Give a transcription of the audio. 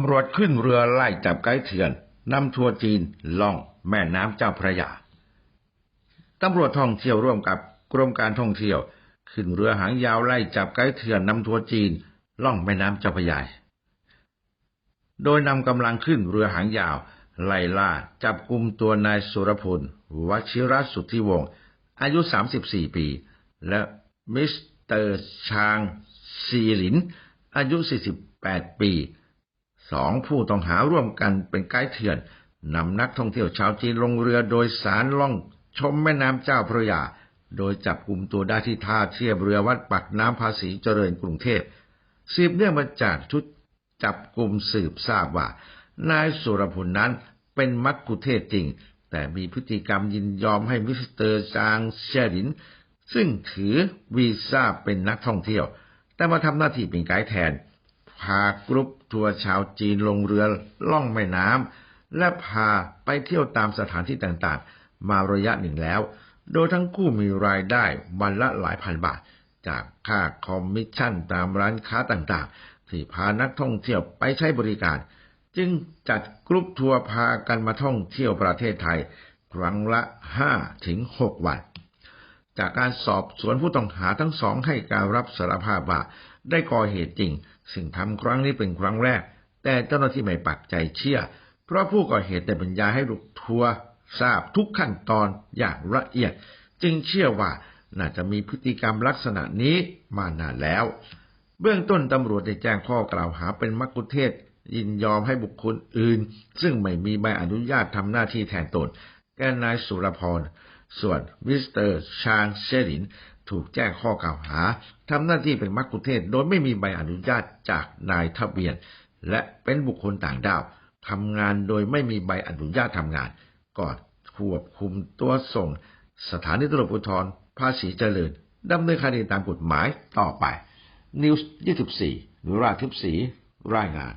ำรวจขึ้นเรือไล่จับไกด์เถื่อนนำทัวร์จีนล่องแม่น้ำเจ้าพระยา ตำรวจท่องเที่ยวร่วมกับกรมการท่องเที่ยว ขึ้นเรือหางยาวไล่จับไกด์เถื่อนนำทัวร์จีนล่องแม่น้ำเจ้าพระยา โดยนำกำลังขึ้นเรือหางยาวไล่ล่าจับกลุ่มตัวนายสุรพลวชิรสุทธิวงศ์อายุ 34 ปี และมิสเตอร์ชางซีหลิน อายุ 48 ปี สองผู้ต้องหาร่วมกันเป็นไกด์เถื่อนนำนักท่องเที่ยวชาวจีนลงเรือโดยสารล่องชมแม่น้ำเจ้าพระยา โดยจับกลุ่มตัวได้ที่ท่าเทียบเรือวัดปักน้ำภาษีเจริญกรุงเทพสืบเนื่องมาจากชุดจับกลุ่มสืบทราบว่า นายสุรพลนั้นเป็นมักคุเทศจริง แต่มีพฤติกรรมยินยอมให้มิสเตอร์จางเชริน ซึ่งถือวีซ่าเป็นนักท่องเที่ยว แต่มาทำหน้าที่เป็นไกด์แทน พากรุ๊ปทัวร์ชาวจีนลงเรือล่องแม่น้ำและพาไปเที่ยวตามสถานที่ต่างๆ มาระยะหนึ่งแล้ว โดยทั้งคู่มีรายได้วันละหลายพันบาท จากค่าคอมมิชชั่นตามร้านค้าต่างๆ ที่พานักท่องเที่ยวไปใช้บริการ จึงจัดกรุ๊ปทัวร์พากันมาท่องเที่ยวประเทศไทย ครั้งละ5ถึง6วันจากการสอบสวนผู้ต้องหาทั้งสองให้การรับสารภาพว่า ได้ก่อเหตุจริง ซึ่งทำครั้งนี้เป็นครั้งแรก แต่เจ้าหน้าที่ไม่ปักใจเชื่อ เพราะผู้ก่อเหตุได้บรรยายให้ลูกทัวร์ทราบทุกขั้นตอนอย่างละเอียด จึงเชื่อว่าน่าจะมีพฤติกรรมลักษณะนี้มานานแล้ว เบื้องต้นตำรวจได้แจ้งข้อกล่าวหาเป็นมักคุเทศยินยอมให้บุคคลอื่น ซึ่งไม่มีใบอนุญาตทำหน้าที่แทนตนแก่นายสุรพร ส่วนมิสเตอร์ชางเชริน ถูกแจ้งข้อกล่าวหาทำหน้าที่เป็นมักคุเทศ โดยไม่มีใบอนุญาตจากนายทะเบียน และเป็นบุคคลต่างด้าวทำงานโดยไม่มีใบอนุญาตทำงาน ก่อนควบคุมตัวส่ง สถานีตำรวจภูธรภาษีเจริญดำเนินคดีตามกฎหมายต่อไปนิวส์24หรือราทิพสีรายงาน